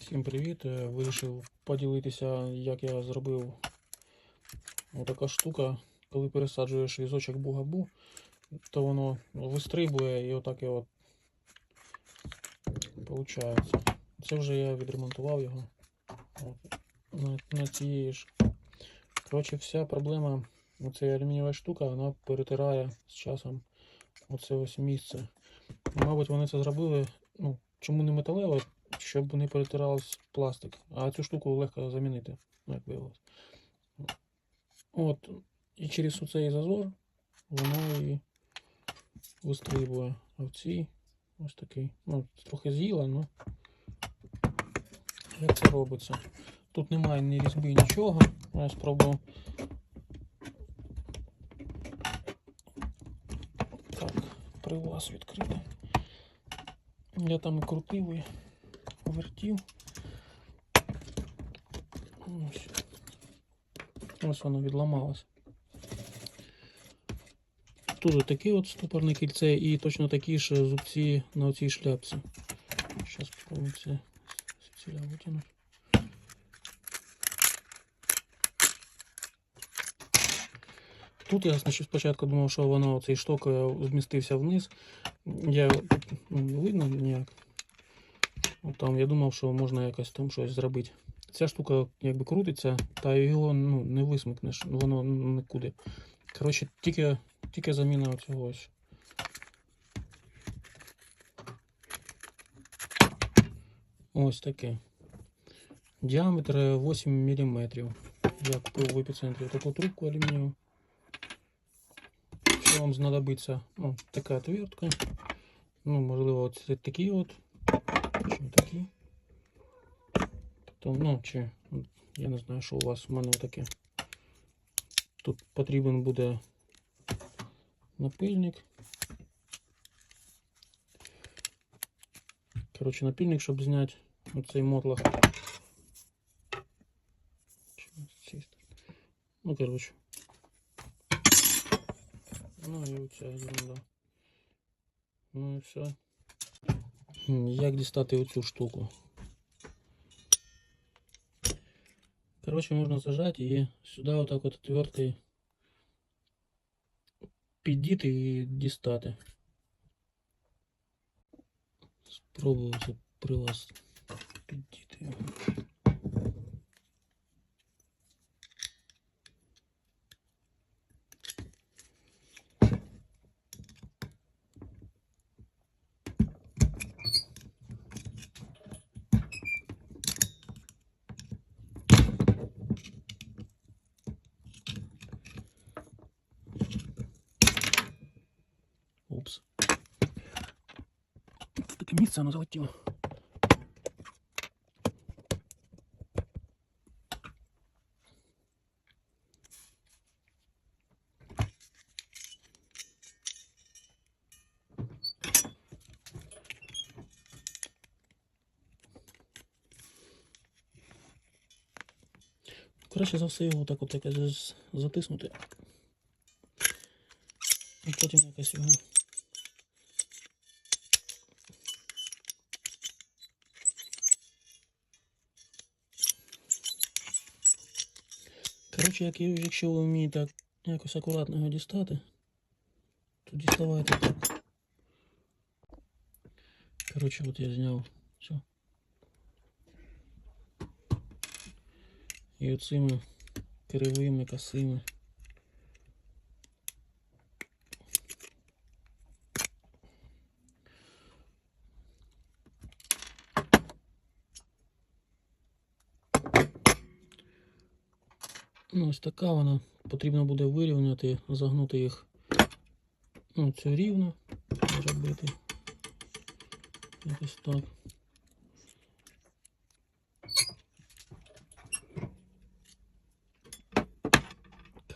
Всім привіт! Е, Вирішив поділитися, як я зробив отака штука. Коли пересаджуєш візочок бугабу, то воно вистрибує і отак от виходить. Це вже я відремонтував його. На, на цієї ж. Коротше, вся проблема оця алюмінієва штука, вона перетирає з часом оце ось місце. Мабуть, вони це зробили. Ну, чому не металеве? Щоб не перетиралось пластик. А цю штуку легко замінити, ну, як виявилось. От, і через оцей зазор воно і вистрибує. А в цій ось такий. Ну, трохи з'їла, ну як це робиться? Тут немає ні різьби, нічого. Я спробую. Так, при вас відкрити. Я там і крутив і вертів. Ось. Ось воно відламалось. Тут таке от стопорне кільце і точно такі ж зубці на цій шляпці. Зараз спробую це ціля витягнути. Тут я спочатку думав, що воно цей шток е, змістився вниз. Я ну, не видно ніяк. От Там я думав, що можна якось там щось зробити. Ця штука якби крутиться, та його ну, не висмикнеш, воно нікуди. Коротше, тільки, тільки заміна цього ось. Ось таке. Діаметр 8 мм. Я купив в епіцентрі таку трубку алюмінієву. Що вам знадобиться? Ну, така отвертка. Ну, можливо, ось такі от чи такі. То, ну, чи я не знаю, що у вас у мене таке. Тут потрібен буде напильник. Коротше, напильник, щоб зняти оцей мотлах. Ну, коротше. Ну і оця ерунда. Ну і все. Як дістати оцю штуку? Коротше, можна зажати і сюди отак от отверткою піддіти і дістати. Спробую це при вас піддіти його. Упс. Таке місце воно залетіло. Краще за все його так от якось затиснути. І потім якось його. Коротше, як, якщо ви вмієте якось акуратно його дістати, то діставайте так. Коротше, от я зняв все. І оцими кривими, косими. Ну, ось така вона. Потрібно буде вирівняти, загнути їх ну, цю рівно зробити. Якось так.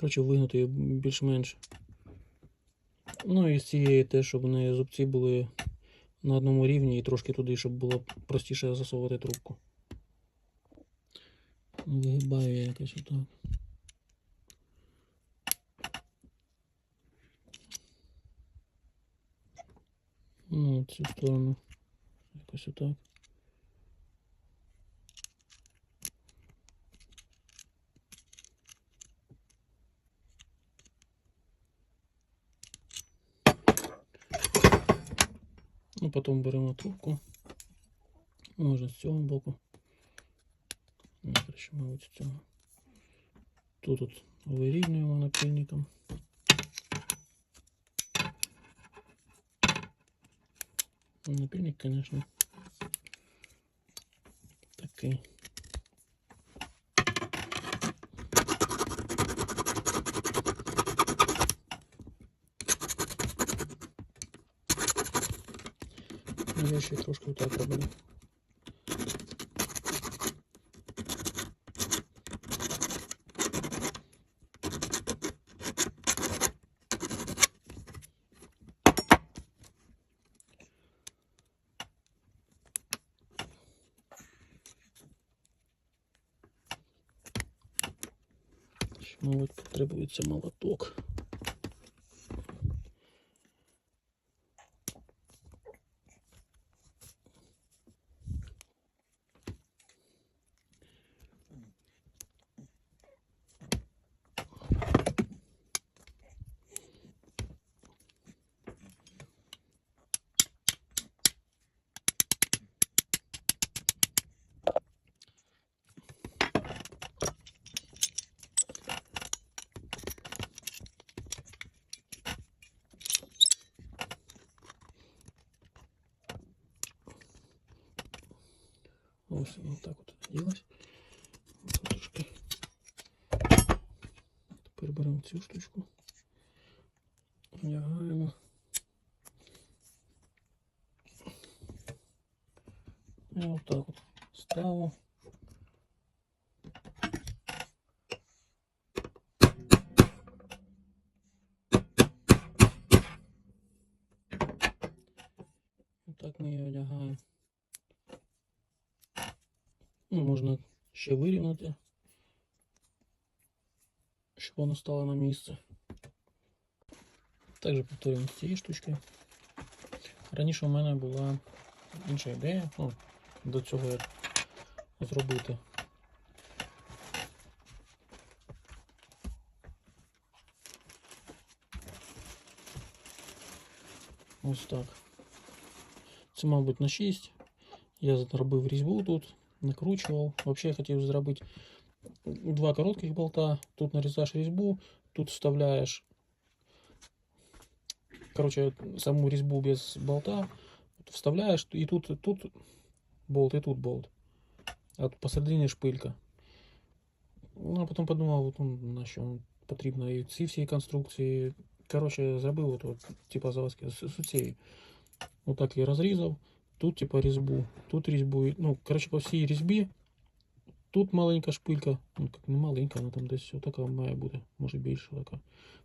Коротше, вигнути її більш-менш. Ну і з цієї те, щоб вони зубці були на одному рівні і трошки туди, щоб було простіше засовувати трубку. Вигибаю я якось отак. Ну, всю сторону. Все так. Ну, потом берем трубку. можно с цього боку. Ось з цього. Тут от вирівнюємо напільником. Напильник, конечно, такий. Ну, Я ще трошки отак роблю. Потребується молоток. Ось воно так от ділось. Ось Трошки. Тепер беремо цю штучку. Вдягаємо. І отак от ставимо. Ще вирівняти, щоб воно стало на місце. Також повторюємо з цією штучкою. Раніше у мене була інша ідея, ну, до цього як зробити. Ось так. Це, мабуть, на 6. Я зробив різьбу тут, накручував. Взагалі я хотів зробити два коротких болта. Тут нарізаєш різьбу, тут вставляєш короче, саму різьбу без болта. Вставляєш і тут, тут болт, і тут болт. А тут посередині шпилька. Ну, а потім подумав, ну, на що воно потрібно. І ці всі конструкції. Коротше, зробив от, от, типа заводські з з цією. Отак я розрізав. Тут типа різьбу, тут різьбу. Ну, коротше, по всій різьбі. Тут маленька шпилька. Ну, як не маленька, вона там десь отака має бути, може більше така.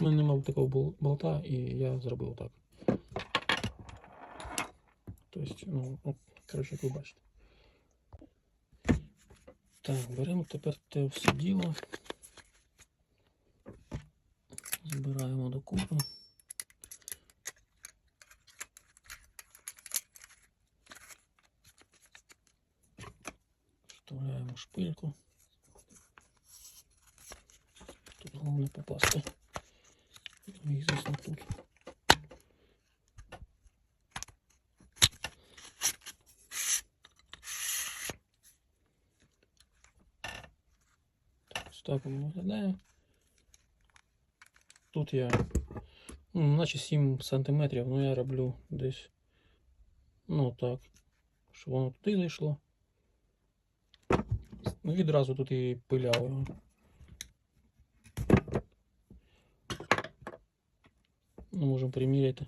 У мене немає такого болта, і я зробив так. Тобто, ну, от, коротше, як ви бачите. Так, беремо тепер те все діло. Збираємо докупи. Вставляємо шпильку. Тут головне попасти. І звісно тут. Так, воно виглядає. Тут я, ну, наче 7 сантиметрів, ну я роблю десь, ну так, щоб воно туди зайшло. Ну, відразу тут і пиляв його. Ну, можемо приміряти.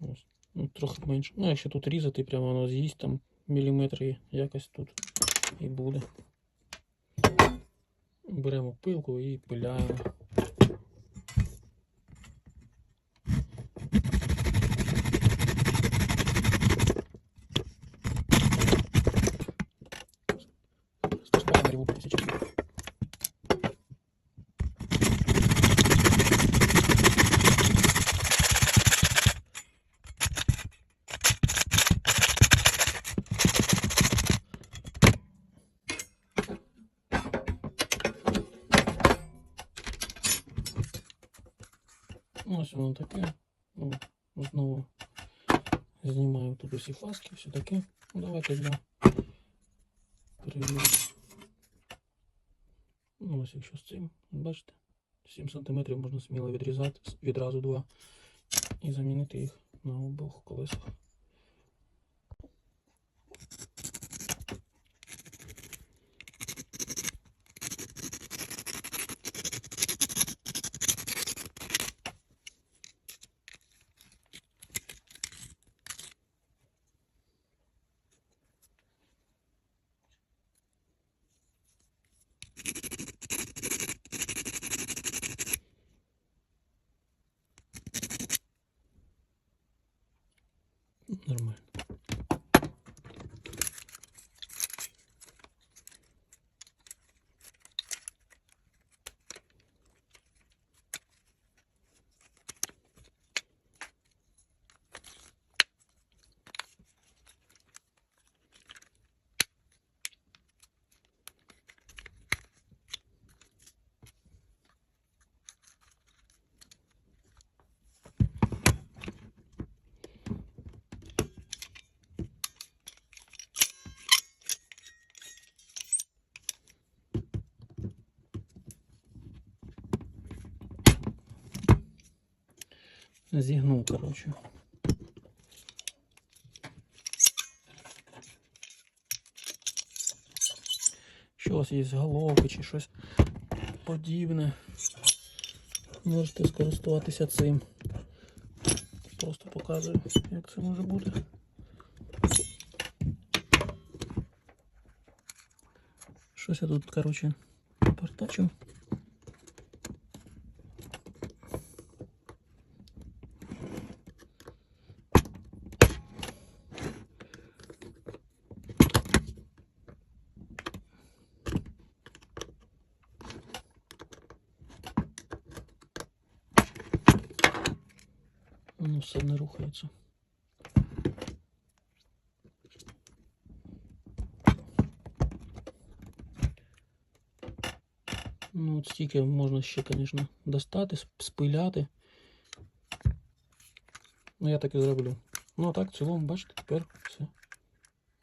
Ось. Ну, трохи менше. Ну, якщо тут різати, прямо воно з'їсть там міліметри якось тут і буде. Беремо пилку і пиляємо. Спускаємо ріву сейчас. Ось воно таке. Ну, знову Знімаю тут усі фаски, все таке. Ну, давайте я перевірю. Ну, ось якщо з цим, бачите, 7 см можна сміло відрізати, відразу два, і замінити їх на обох колесах. Зігнув, коротше. Що у вас є головки чи щось подібне. Можете скористуватися цим. Просто показую, як це може бути. Щось я тут, коротше, портачу. Воно все не рухається. Ну, от стільки можна ще, звісно, достати, сп- спиляти. Ну, я так і зроблю. Ну, а так, в цілому, бачите, тепер все.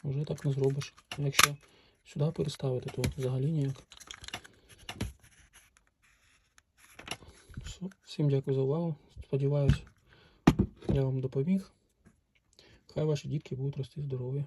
Вже так не зробиш. Якщо сюди переставити, то взагалі ніяк. Все. Всім дякую за увагу. Сподіваюсь, я вам допоміг. Хай ваші дітки будуть рости здорові.